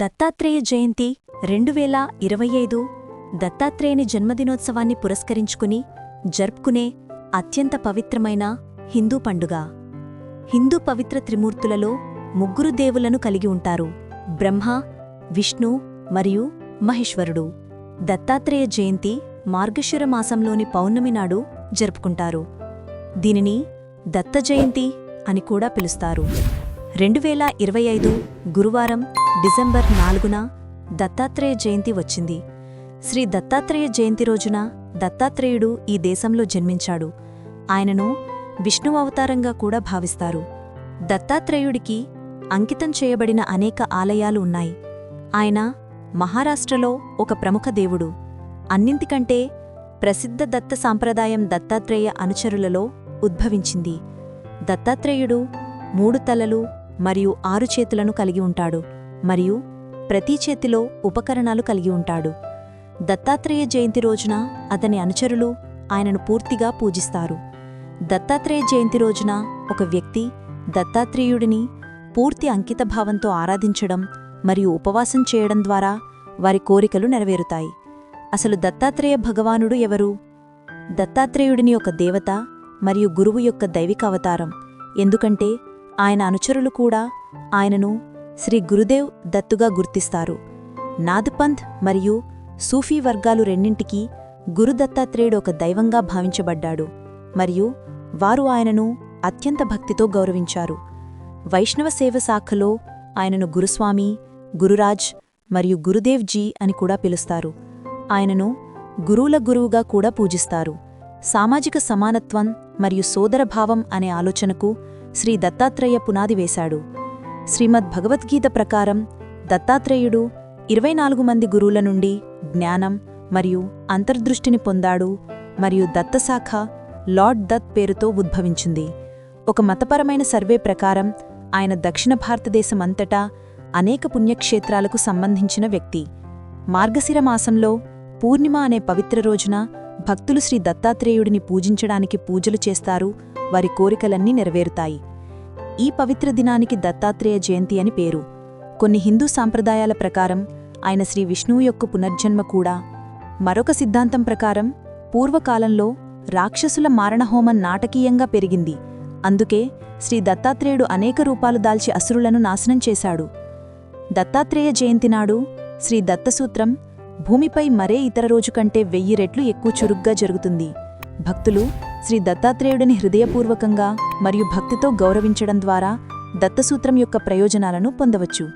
దత్తాత్రేయ జయంతి రెండు వేల ఇరవై ఐదు దత్తాత్రేయుని జన్మదినోత్సవాన్ని పురస్కరించుకుని జరుపుకునే అత్యంత పవిత్రమైన హిందూ పండుగ. హిందూ పవిత్ర త్రిమూర్తులలో ముగ్గురు దేవులను కలిగి ఉంటారు బ్రహ్మ విష్ణు మరియు మహేశ్వరుడు. దత్తాత్రేయ జయంతి మార్గశిర మాసంలోని పౌర్ణమి నాడు జరుపుకుంటారు. దీనిని దత్త జయంతి అని కూడా పిలుస్తారు. రెండు వేల ఇరవై ఐదు గురువారం డిసెంబర్ నాలుగున దత్తాత్రేయ జయంతి వచ్చింది. శ్రీ దత్తాత్రేయ జయంతి రోజున దత్తాత్రేయుడు ఈ దేశంలో జన్మించాడు. ఆయనను విష్ణు అవతారంగా కూడా భావిస్తారు. దత్తాత్రేయుడికి అంకితం చేయబడిన అనేక ఆలయాలు ఉన్నాయి. ఆయన మహారాష్ట్రలో ఒక ప్రముఖ దేవుడు. అన్నింటికంటే ప్రసిద్ధ దత్త సాంప్రదాయం దత్తాత్రేయ అనుచరులలో ఉద్భవించింది. దత్తాత్రేయుడు మూడు తలలు మరియు ఆరు చేతులను కలిగి ఉంటాడు మరియు ప్రతి చేతిలో ఉపకరణాలు కలిగి ఉంటాడు. దత్తాత్రేయ జయంతి రోజున అతని అనుచరులు ఆయనను పూర్తిగా పూజిస్తారు. దత్తాత్రేయ జయంతి రోజున ఒక వ్యక్తి దత్తాత్రేయుడిని పూర్తి అంకితభావంతో ఆరాధించడం మరియు ఉపవాసం చేయడం ద్వారా వారి కోరికలు నెరవేరుతాయి. అసలు దత్తాత్రేయ భగవానుడు ఎవరు? దత్తాత్రేయుడిని ఒక దేవత మరియు గురువు యొక్క దైవిక అవతారం. ఎందుకంటే ఆయన అనుచరులు కూడా ఆయనను శ్రీ గురుదేవ్ దత్తుగా గుర్తిస్తారు. నాదపంథ్ మరియు సూఫీ వర్గాలు రెండింటికి గురుదత్తాత్రేయుడు ఒక దైవంగా భావించబడ్డాడు. మరియు వారు ఆయనను అత్యంత భక్తితో గౌరవించారు. వైష్ణవ సేవ శాఖలో ఆయనను గురుస్వామి గురురాజ్ మరియు గురుదేవ్ జీ అని కూడా పిలుస్తారు. ఆయనను గురువుల గురువుగా కూడా పూజిస్తారు. సామాజిక సమానత్వం మరియు సోదరభావం అనే ఆలోచనకు శ్రీ దత్తాత్రేయ పునాది వేశాడు. శ్రీమద్ భగవద్గీత ప్రకారం దత్తాత్రేయుడు ఇరవై నాలుగు మంది గురువుల నుండి జ్ఞానం మరియు అంతర్దృష్టిని పొందాడు మరియు దత్తశాఖ లార్డ్ దత్ పేరుతో ఉద్భవించింది. ఒక మతపరమైన సర్వే ప్రకారం ఆయన దక్షిణ భారతదేశమంతటా అనేక పుణ్యక్షేత్రాలకు సంబంధించిన వ్యక్తి. మార్గశిర మాసంలో పూర్ణిమ అనే పవిత్ర రోజున భక్తులు శ్రీ దత్తాత్రేయుడిని పూజించడానికి పూజలు చేస్తారు వారి కోరికలన్నీ నెరవేరుతాయి. ఈ పవిత్ర దినానికి దత్తాత్రేయ జయంతి అని పేరు. కొన్ని హిందూ సాంప్రదాయాల ప్రకారం ఆయన శ్రీ విష్ణువు యొక్క పునర్జన్మ కూడా మరొక సిద్ధాంతం ప్రకారం పూర్వకాలంలో రాక్షసుల మారణహోమం నాటకీయంగా పెరిగింది. అందుకే శ్రీ దత్తాత్రేయుడు అనేక రూపాలు దాల్చి అసురులను నాశనం చేశాడు. దత్తాత్రేయ జయంతి నాడు శ్రీ దత్తసూత్రం భూమిపై మరే ఇతర రోజు కంటే వెయ్యి రెట్లు ఎక్కువ చురుగ్గా జరుగుతుంది. భక్తులు శ్రీ దత్తాత్రేయుడిని హృదయపూర్వకంగా మరియు భక్తితో గౌరవించడం ద్వారా దత్తసూత్రం యొక్క ప్రయోజనాలను పొందవచ్చు.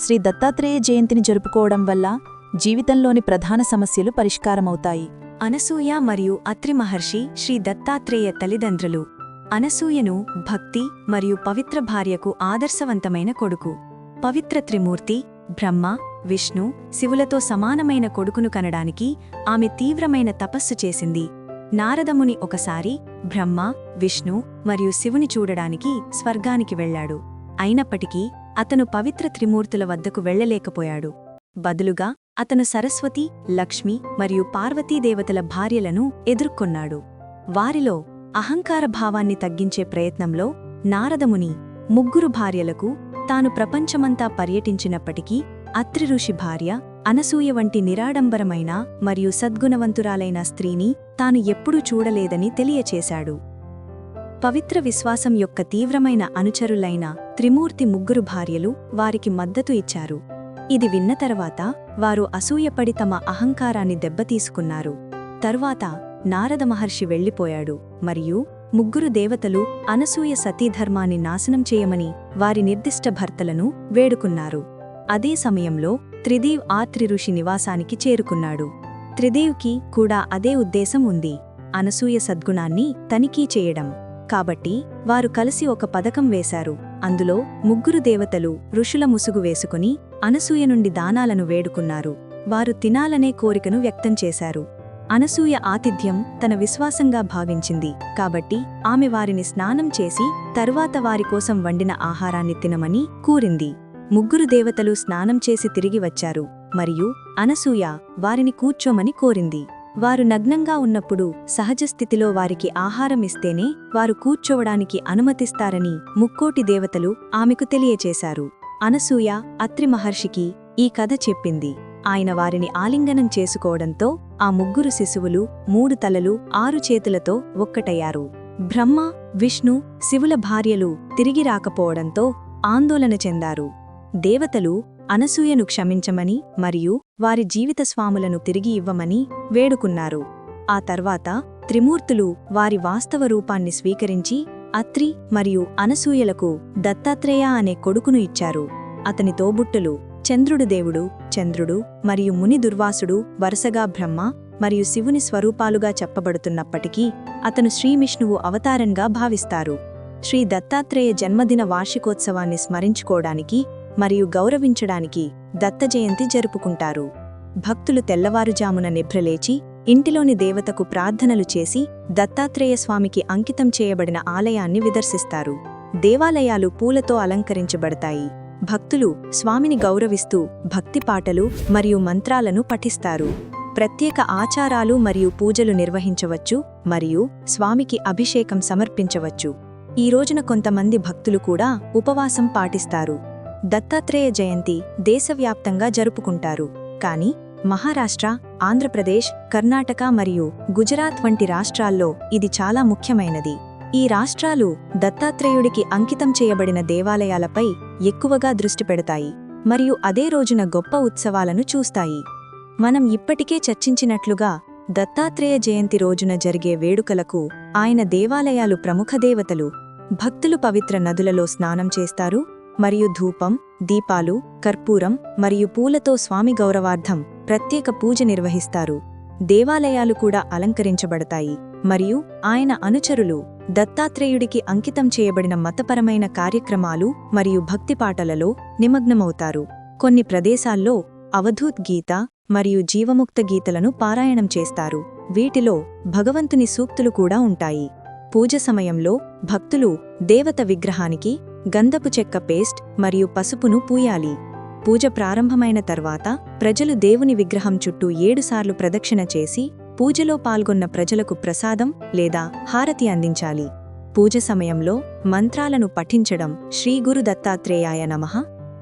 శ్రీ దత్తాత్రేయ జయంతిని జరుపుకోవడం వల్ల జీవితంలోని ప్రధాన సమస్యలు పరిష్కారమవుతాయి. అనసూయ మరియు అత్రి మహర్షి శ్రీ దత్తాత్రేయ తల్లిదండ్రులు. అనసూయను భక్తి మరియు పవిత్ర భార్యకు ఆదర్శవంతమైన కొడుకు. పవిత్ర త్రిమూర్తి బ్రహ్మ విష్ణు శివులతో సమానమైన కొడుకును కనడానికి ఆమె తీవ్రమైన తపస్సు చేసింది. నారదముని ఒకసారి బ్రహ్మ విష్ణు మరియు శివుని చూడడానికి స్వర్గానికి వెళ్ళాడు అయినప్పటికీ అతను పవిత్ర త్రిమూర్తుల వద్దకు వెళ్ళలేకపోయాడు బదులుగా అతను సరస్వతి లక్ష్మి మరియు పార్వతీదేవతల భార్యలను ఎదుర్కొన్నాడు. వారిలో అహంకార భావాన్ని తగ్గించే ప్రయత్నంలో నారదముని ముగ్గురు భార్యలకు తాను ప్రపంచమంతా పర్యటించినప్పటికీ అత్రి ఋషి భార్య అనసూయ వంటి నిరాడంబరమైన మరియు సద్గుణవంతురాలైన స్త్రీని తాను ఎప్పుడూ చూడలేదని తెలియచేశాడు. పవిత్ర విశ్వాసం యొక్క తీవ్రమైన అనుచరులైన త్రిమూర్తి ముగ్గురు భార్యలు వారికి మద్దతు ఇచ్చారు. ఇది విన్న తర్వాత వారు అసూయపడి తమ అహంకారాన్ని దెబ్బతీసుకున్నారు. తరువాత నారద మహర్షి వెళ్ళిపోయాడు మరియు ముగ్గురు దేవతలు అనసూయ సతీధర్మాన్ని నాశనం చేయమని వారి నిర్దిష్ట భర్తలను వేడుకున్నారు. అదే సమయంలో త్రిదేవ్ ఆ త్రిఋషి నివాసానికి చేరుకున్నాడు. త్రిదేవ్కి కూడా అదే ఉద్దేశం ఉంది. అనసూయ సద్గుణాన్ని తనిఖీ చేయడం. కాబట్టి వారు కలిసి ఒక పథకం వేశారు. అందులో ముగ్గురు దేవతలు ఋషుల ముసుగు వేసుకుని అనసూయ నుండి దానాలను వేడుకున్నారు. వారు తినాలనే కోరికను వ్యక్తం చేశారు. అనసూయ ఆతిథ్యం తన విశ్వాసంగా భావించింది. కాబట్టి ఆమె వారిని స్నానం చేసి తరువాత వారి కోసం వండిన ఆహారాన్ని తినమని కూరింది. ముగ్గురు దేవతలు స్నానం చేసి తిరిగి వచ్చారు. మరియు అనసూయ వారిని కూర్చోమని కోరింది. వారు నగ్నంగా ఉన్నప్పుడు సహజస్థితిలో వారికి ఆహారం ఇస్తేనే వారు కూర్చోవడానికి అనుమతిస్తారని ముక్కోటి దేవతలు ఆమెకు తెలియచేశారు. అనసూయ అత్రి మహర్షికి ఈ కథ చెప్పింది. ఆయన వారిని ఆలింగనం చేసుకోవడంతో ఆ ముగ్గురు శిశువులు మూడు తలలు ఆరు చేతులతో ఒక్కటయ్యారు. బ్రహ్మ విష్ణు శివుల భార్యలు తిరిగి రాకపోవడంతో ఆందోళన చెందారు. దేవతలు అనసూయను క్షమించమని మరియు వారి జీవిత స్వాములను తిరిగి ఇవ్వమని వేడుకున్నారు. ఆ తర్వాత త్రిమూర్తులు వారి వాస్తవ రూపాన్ని స్వీకరించి అత్రి మరియు అనసూయలకు దత్తాత్రేయ అనే కొడుకును ఇచ్చారు. అతని తోబుట్టులు చంద్రుడు దేవుడు చంద్రుడు మరియు ముని దుర్వాసుడు వరుసగా బ్రహ్మ మరియు శివుని స్వరూపాలుగా చెప్పబడుతున్నప్పటికీ అతను శ్రీవిష్ణువు అవతారంగా భావిస్తారు. శ్రీ దత్తాత్రేయ జన్మదిన వార్షికోత్సవాన్ని స్మరించుకోవడానికి మరియు గౌరవించడానికి దత్త జయంతి జరుపుకుంటారు. భక్తులు తెల్లవారుజామున నిభ్రలేచి ఇంటిలోని దేవతకు ప్రార్థనలు చేసి దత్తాత్రేయ స్వామికి అంకితం చేయబడిన ఆలయాన్ని విదర్శిస్తారు. దేవాలయాలు పూలతో అలంకరించబడతాయి. భక్తులు స్వామిని గౌరవిస్తూ భక్తి పాటలు మరియు మంత్రాలను పఠిస్తారు. ప్రత్యేక ఆచారాలు మరియు పూజలు నిర్వహించవచ్చు మరియు స్వామికి అభిషేకం సమర్పించవచ్చు. ఈ రోజున కొంతమంది భక్తులు కూడా ఉపవాసం పాటిస్తారు. దత్తాత్రేయ జయంతి దేశవ్యాప్తంగా జరుపుకుంటారు. కానీ మహారాష్ట్ర ఆంధ్రప్రదేశ్ కర్ణాటక మరియు గుజరాత్ వంటి రాష్ట్రాల్లో ఇది చాలా ముఖ్యమైనది. ఈ రాష్ట్రాలు దత్తాత్రేయుడికి అంకితం చేయబడిన దేవాలయాలపై ఎక్కువగా దృష్టి పెడతాయి మరియు అదే రోజున గొప్ప ఉత్సవాలను చూస్తాయి. మనం ఇప్పటికే చర్చించినట్లుగా దత్తాత్రేయ జయంతి రోజున జరిగే వేడుకలకు ఆయన దేవాలయాలు ప్రముఖ దేవతలు భక్తులు పవిత్ర నదులలో స్నానం చేస్తారు మరియు ధూపం దీపాలు కర్పూరం మరియు పూలతో స్వామి గౌరవార్థం ప్రత్యేక పూజ నిర్వహిస్తారు. దేవాలయాలు కూడా అలంకరించబడతాయి. మరియు ఆయన అనుచరులు దత్తాత్రేయుడికి అంకితం చేయబడిన మతపరమైన కార్యక్రమాలు మరియు భక్తిపాటలలో నిమగ్నమవుతారు. కొన్ని ప్రదేశాల్లో అవధూత్ గీత మరియు జీవముక్త గీతలను పారాయణం చేస్తారు. వీటిలో భగవంతుని సూక్తులు కూడా ఉంటాయి. పూజ సమయంలో భక్తులు దేవత విగ్రహానికి గంధపు చెక్క పేస్ట్ మరియు పసుపును పూయాలి. పూజ ప్రారంభమైన తర్వాత ప్రజలు దేవుని విగ్రహం చుట్టూ ఏడుసార్లు ప్రదక్షిణ చేసి పూజలో పాల్గొన్న ప్రజలకు ప్రసాదం లేదా హారతి అందించాలి. పూజ సమయంలో మంత్రాలను పఠించడం శ్రీ గురు దత్తాత్రేయాయ నమః.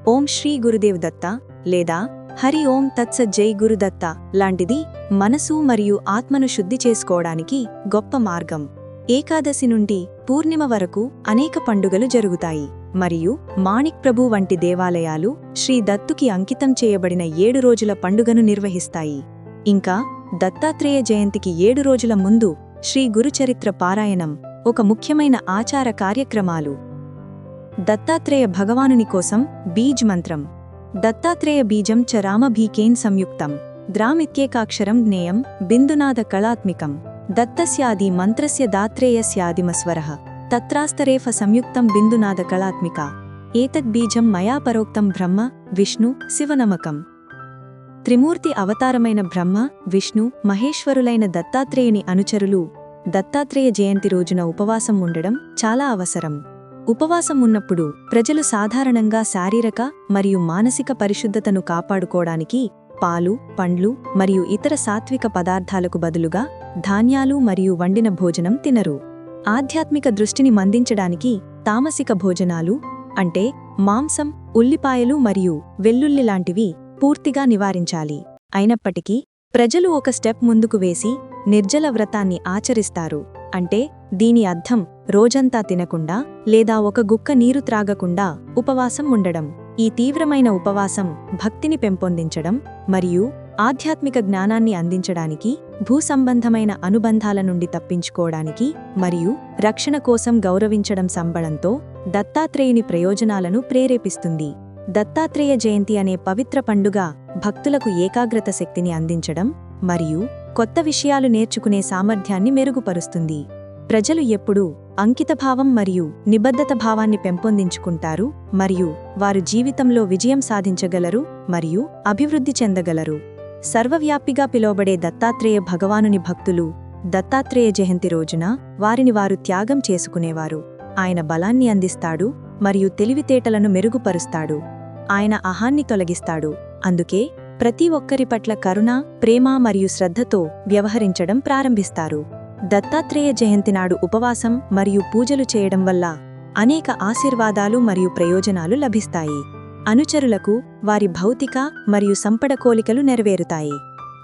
ఓం శ్రీ గురుదేవ్ దత్త లేదా హరి ఓం తత్స జై గురుదత్త లాంటిది మనసు మరియు ఆత్మను శుద్ధి చేసుకోవడానికి గొప్ప మార్గం. ఏకాదశి నుండి పూర్ణిమ వరకు అనేక పండుగలు జరుగుతాయి. మరియు మాణిక్ ప్రభు వంటి దేవాలయాలు శ్రీ దత్తుకి అంకితం చేయబడిన ఏడు రోజుల పండుగను నిర్వహిస్తాయి. ఇంకా దత్తాత్రేయ జయంతికి ఏడు రోజుల ముందు శ్రీ గురుచరిత్ర పారాయణం ఒక ముఖ్యమైన ఆచార కార్యక్రమాలు. దత్తాత్రేయ భగవానుని కోసం బీజ్ మంత్రం. దత్తాత్రేయ బీజం చ రామభీకేన్ సంయుక్తం. ద్రామిత్యేకాక్షరం జ్ఞేయం బిందునాద కళాత్మికం. దత్తస్యాది మంత్రస్య దాత్రేయస్యాదిమస్వరః తత్రాస్తరేఫ సంయుక్తం బిందునాద కళాత్మిక. ఏతద్బీజం మయా పరోక్తం బ్రహ్మ విష్ణు శివనమకం. త్రిమూర్తి అవతారమైన బ్రహ్మ విష్ణు మహేశ్వరులైన దత్తాత్రేయుని అనుచరులు దత్తాత్రేయ జయంతి రోజున ఉపవాసం ఉండడం చాలా అవసరం. ఉపవాసం ఉన్నప్పుడు ప్రజలు సాధారణంగా శారీరక మరియు మానసిక పరిశుద్ధతను కాపాడుకోవడానికి పాలు పండ్లు మరియు ఇతర సాత్విక పదార్థాలకు బదులుగా ధాన్యాలు మరియు వండిన భోజనం తినరు. ఆధ్యాత్మిక దృష్టిని మందించడానికి తామసిక భోజనాలు అంటే మాంసం ఉల్లిపాయలు మరియు వెల్లుల్లి లాంటివి పూర్తిగా నివారించాలి. అయినప్పటికీ ప్రజలు ఒక స్టెప్ ముందుకు వేసి నిర్జల వ్రతాన్ని ఆచరిస్తారు. అంటే దీని అర్థం రోజంతా తినకుండా లేదా ఒక గుక్క నీరు త్రాగకుండా ఉపవాసం ఉండడం. ఈ తీవ్రమైన ఉపవాసం భక్తిని పెంపొందించడం మరియు ఆధ్యాత్మిక జ్ఞానాన్ని అందించడానికి భూసంబంధమైన అనుబంధాల నుండి తప్పించుకోవడానికి మరియు రక్షణ కోసం గౌరవించడం సంబడంతో దత్తాత్రేయుని ప్రయోజనాలను ప్రేరేపిస్తుంది. దత్తాత్రేయ జయంతి అనే పవిత్ర పండుగ భక్తులకు ఏకాగ్రత శక్తిని అందించడం మరియు కొత్త విషయాలు నేర్చుకునే సామర్థ్యాన్ని మెరుగుపరుస్తుంది. ప్రజలు ఎప్పుడూ అంకితభావం మరియు నిబద్ధత భావాన్ని పెంపొందించుకుంటారు మరియు వారు జీవితంలో విజయం సాధించగలరు మరియు అభివృద్ధి చెందగలరు. సర్వవ్యాపిగా పిలువబడే దత్తాత్రేయ భగవానుని భక్తులు దత్తాత్రేయ జయంతి రోజున వారిని వారు త్యాగం చేసుకునేవారు. ఆయన బలాన్ని అందిస్తాడు మరియు తెలివితేటలను మెరుగుపరుస్తాడు. ఆయన అహాన్ని తొలగిస్తాడు. అందుకే ప్రతి ఒక్కరి పట్ల కరుణ ప్రేమ మరియు శ్రద్ధతో వ్యవహరించడం ప్రారంభిస్తారు. దత్తాత్రేయ జయంతి నాడు ఉపవాసం మరియు పూజలు చేయడం వల్ల అనేక ఆశీర్వాదాలు మరియు ప్రయోజనాలు లభిస్తాయి. అనుచరులకు వారి భౌతిక మరియు సంపడ కోలికలు నెరవేరుతాయి.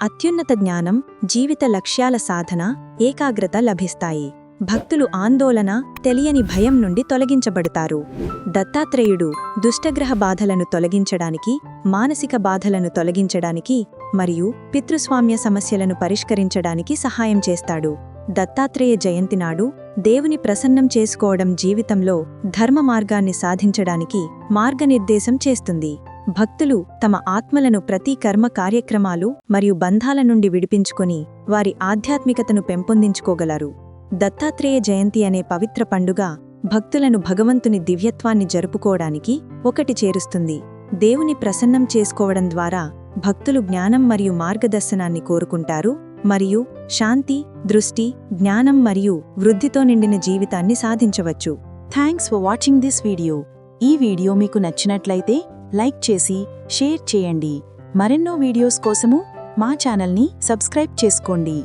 అత్యున్నత జ్ఞానం జీవిత లక్ష్యాల సాధన ఏకాగ్రత లభిస్తాయి. భక్తులు ఆందోళన తెలియని భయం నుండి తొలగించబడతారు. దత్తాత్రేయుడు దుష్టగ్రహ బాధలను తొలగించడానికి మానసిక బాధలను తొలగించడానికి మరియు పితృస్వామ్య సమస్యలను పరిష్కరించడానికి సహాయం చేస్తాడు. దత్తాత్రేయ జయంతి నాడు దేవుని ప్రసన్నం చేసుకోవడం జీవితంలో ధర్మ మార్గాన్ని సాధించడానికి మార్గనిర్దేశం చేస్తుంది. భక్తులు తమ ఆత్మలను ప్రతి కర్మ కార్యక్రమాలు మరియు బంధాల నుండి విడిపించుకొని వారి ఆధ్యాత్మికతను పెంపొందించుకోగలరు. దత్తాత్రేయ జయంతి అనే పవిత్ర పండుగ భక్తులను భగవంతుని దివ్యత్వాన్ని జరుపుకోవడానికి ఒకటి చేరుస్తుంది. దేవుని ప్రసన్నం చేసుకోవడం ద్వారా భక్తులు జ్ఞానం మరియు మార్గదర్శనాన్ని కోరుకుంటారు మరియు శాంతి దృష్టి జ్ఞానం మరియు వృద్ధితో నిండిన జీవితాన్ని సాధించవచ్చు. Thanks for watching this video ఈ వీడియో మీకు నచ్చినట్లయితే లైక్ చేసి షేర్ చేయండి. మరెన్నో వీడియోస్ కోసము మా ఛానల్ని సబ్స్క్రైబ్ చేసుకోండి.